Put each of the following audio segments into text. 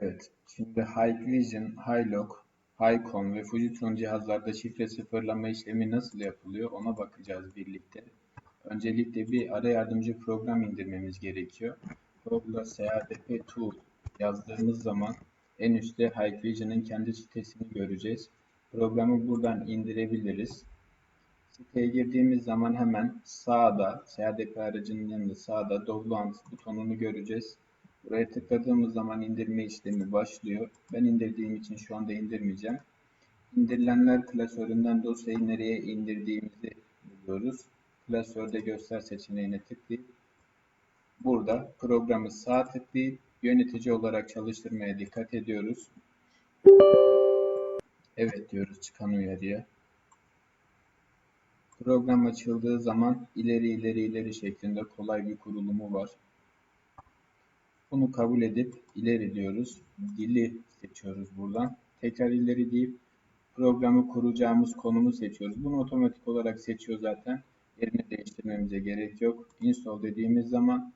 Evet, şimdi Hikvision, Hilog, Hycon ve Fujitron cihazlarda şifre sıfırlama işlemi nasıl yapılıyor ona bakacağız birlikte. Öncelikle bir ara yardımcı program indirmemiz gerekiyor. Google'a CADP Tool yazdığımız zaman en üstte Hikvision'ın kendi sitesini göreceğiz. Programı buradan indirebiliriz. Siteye girdiğimiz zaman hemen sağda, CADP aracının yanında sağda Download butonunu göreceğiz. Buraya tıkladığımız zaman indirme işlemi başlıyor. Ben indirdiğim için şu anda indirmeyeceğim. İndirilenler klasöründen dosyayı nereye indirdiğimizi buluyoruz. Klasörde göster seçeneğine tıklayıp burada programı sağ tıklayıp yönetici olarak çalıştırmaya dikkat ediyoruz. Evet diyoruz çıkan uyarıya. Program açıldığı zaman ileri ileri ileri şeklinde kolay bir kurulumu var. Bunu kabul edip ileri diyoruz. Dili seçiyoruz buradan. Tekrar ileri deyip programı kuracağımız konumu seçiyoruz. Bunu otomatik olarak seçiyor zaten. Yerini değiştirmemize gerek yok. Install dediğimiz zaman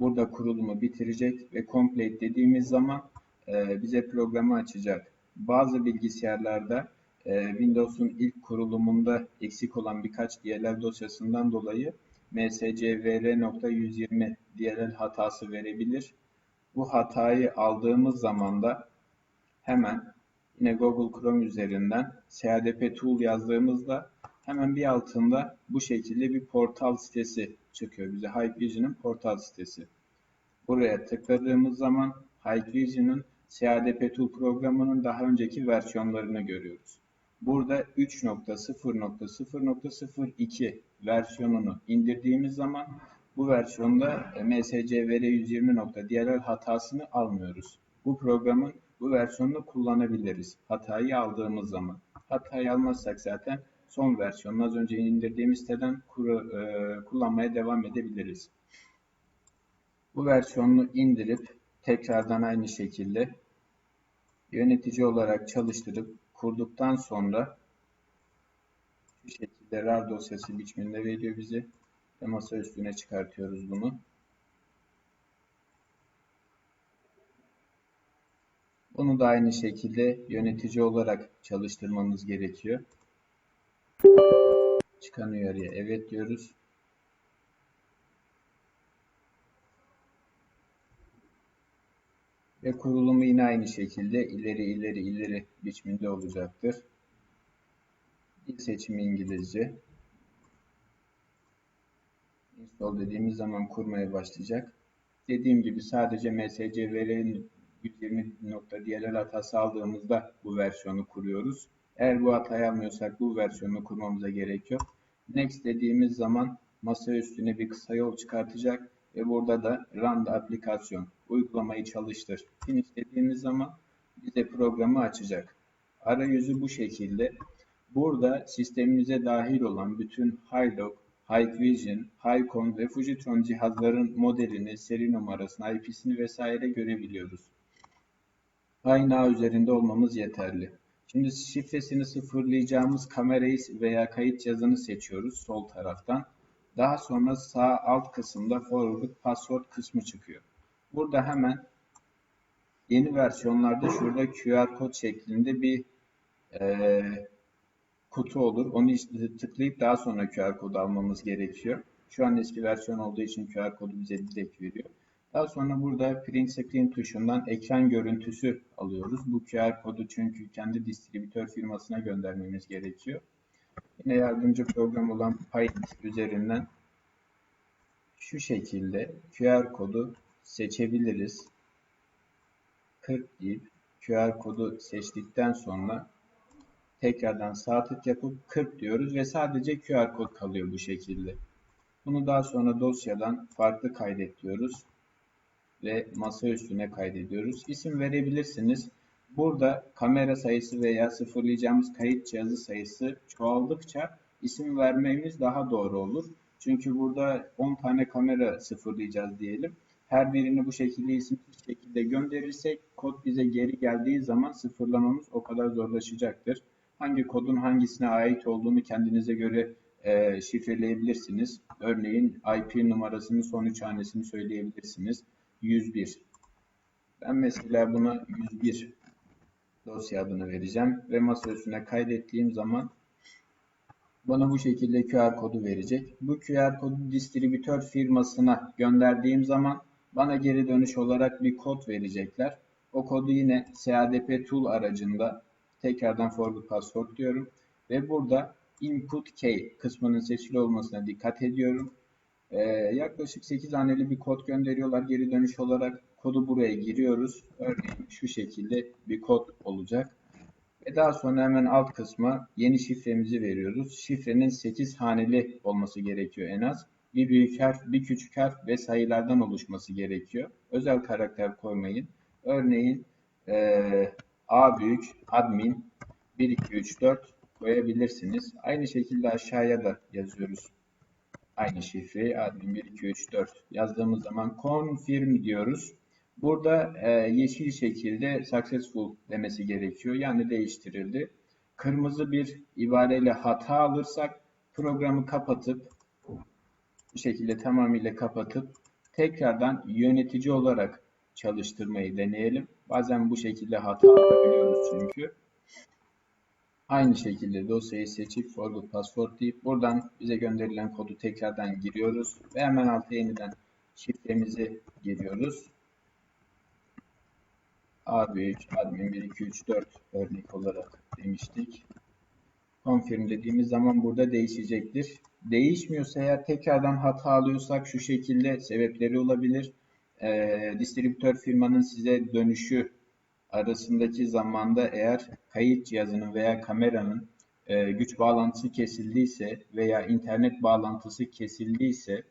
burada kurulumu bitirecek ve complete dediğimiz zaman e, bize programı açacak. Bazı bilgisayarlarda e, Windows'un ilk kurulumunda eksik olan birkaç DLL dosyasından dolayı mscvr.120 DLL hatası verebilir. Bu hatayı aldığımız zaman da hemen yine Google Chrome üzerinden CADP Tool yazdığımızda hemen bir altında bu şekilde bir portal sitesi çıkıyor bize. Hikvision'ın portal sitesi. Buraya tıkladığımız zaman Hikvision'ın CADP Tool programının daha önceki versiyonlarını görüyoruz. Burada 3.0.0.02 versiyonunu indirdiğimiz zaman bu versiyonda MSC veri 120.dll hatasını almıyoruz. Bu programın bu versiyonunu kullanabiliriz. Hatayı aldığımız zaman. Hatayı almazsak zaten son versiyonu az önce indirdiğimiz siteden kuru, e, kullanmaya devam edebiliriz. Bu versiyonunu indirip tekrardan aynı şekilde yönetici olarak çalıştırıp kurduktan sonra şu şekilde RAR dosyası biçiminde veriyor bize ve masa üstüne çıkartıyoruz bunu. Bunu da aynı şekilde yönetici olarak çalıştırmamız gerekiyor. Çıkan uyarıya evet diyoruz. Ve kurulumu yine aynı şekilde ileri ileri ileri biçiminde olacaktır. Dil seçimi İngilizce. Install dediğimiz zaman kurmaya başlayacak. Dediğim gibi sadece MSC verinin 120.dll hatası aldığımızda bu versiyonu kuruyoruz. Eğer bu hatayı almıyorsak bu versiyonu kurmamıza gerek yok. Next dediğimiz zaman masa üstüne bir kısa yol çıkartacak ve burada da Run the aplikasyon uygulamayı çalıştır. Finish dediğimiz zaman bize programı açacak. Arayüzü bu şekilde. Burada sistemimize dahil olan bütün Hilog, Hikvision, Hycon ve Fujitron cihazların modelini, seri numarasını, IP'sini vesaire görebiliyoruz. Aynı ağ üzerinde olmamız yeterli. Şimdi şifresini sıfırlayacağımız kamerayı veya kayıt cihazını seçiyoruz sol taraftan. Daha sonra sağ alt kısımda forward password kısmı çıkıyor. Burada hemen yeni versiyonlarda şurada QR kod şeklinde bir e, kutu olur. Onu tıklayıp daha sonra QR kodu almamız gerekiyor. Şu an eski versiyon olduğu için QR kodu bize direkt veriyor. Daha sonra burada print screen tuşundan ekran görüntüsü alıyoruz. Bu QR kodu çünkü kendi distribütör firmasına göndermemiz gerekiyor. Yine yardımcı program olan Paint üzerinden şu şekilde QR kodu seçebiliriz. 40 deyip QR kodu seçtikten sonra tekrardan sağ tık yapıp 40 diyoruz ve sadece QR kod kalıyor bu şekilde. Bunu daha sonra dosyadan farklı kaydet diyoruz ve masa üstüne kaydediyoruz. İsim verebilirsiniz. Burada kamera sayısı veya sıfırlayacağımız kayıt cihazı sayısı çoğaldıkça isim vermemiz daha doğru olur. Çünkü burada 10 tane kamera sıfırlayacağız diyelim. Her birini bu şekilde isimsiz şekilde gönderirsek kod bize geri geldiği zaman sıfırlamamız o kadar zorlaşacaktır. Hangi kodun hangisine ait olduğunu kendinize göre e, şifreleyebilirsiniz. Örneğin IP numarasının son üç hanesini söyleyebilirsiniz. 101. Ben mesela buna 101 dosya adını vereceğim ve masa üstüne kaydettiğim zaman bana bu şekilde QR kodu verecek. Bu QR kodu distribütör firmasına gönderdiğim zaman bana geri dönüş olarak bir kod verecekler. O kodu yine SADP Tool aracında tekrardan forward password diyorum ve burada input key kısmının seçili olmasına dikkat ediyorum. Ee, yaklaşık 8 haneli bir kod gönderiyorlar geri dönüş olarak. Kodu buraya giriyoruz. Örneğin şu şekilde bir kod olacak. Ve daha sonra hemen alt kısma yeni şifremizi veriyoruz. Şifrenin 8 haneli olması gerekiyor en az. Bir büyük harf, bir küçük harf ve sayılardan oluşması gerekiyor. Özel karakter koymayın. Örneğin ee, A büyük admin 1 2 3 4 koyabilirsiniz. Aynı şekilde aşağıya da yazıyoruz. Aynı şifreyi admin 1 2 3 4 yazdığımız zaman confirm diyoruz. Burada e, yeşil şekilde successful demesi gerekiyor. Yani değiştirildi. Kırmızı bir ibareyle hata alırsak programı kapatıp bu şekilde tamamıyla kapatıp tekrardan yönetici olarak çalıştırmayı deneyelim. Bazen bu şekilde hata alabiliyoruz çünkü. Aynı şekilde dosyayı seçip forward password deyip buradan bize gönderilen kodu tekrardan giriyoruz ve hemen alta yeniden şifremizi giriyoruz. A büyük admin 1 2 3 4 örnek olarak demiştik. Confirm dediğimiz zaman burada değişecektir. Değişmiyorsa eğer tekrardan hata alıyorsak şu şekilde sebepleri olabilir. Ee, distribütör firmanın size dönüşü arasındaki zamanda eğer kayıt cihazının veya kameranın e, güç bağlantısı kesildiyse veya internet bağlantısı kesildiyse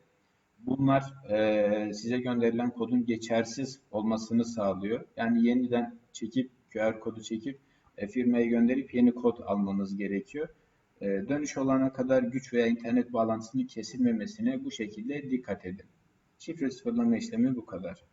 bunlar e, size gönderilen kodun geçersiz olmasını sağlıyor. Yani yeniden çekip QR kodu çekip e, firmaya gönderip yeni kod almanız gerekiyor. E, dönüş olana kadar güç veya internet bağlantısının kesilmemesine bu şekilde dikkat edin. Şifre sıfırlama işlemi bu kadar.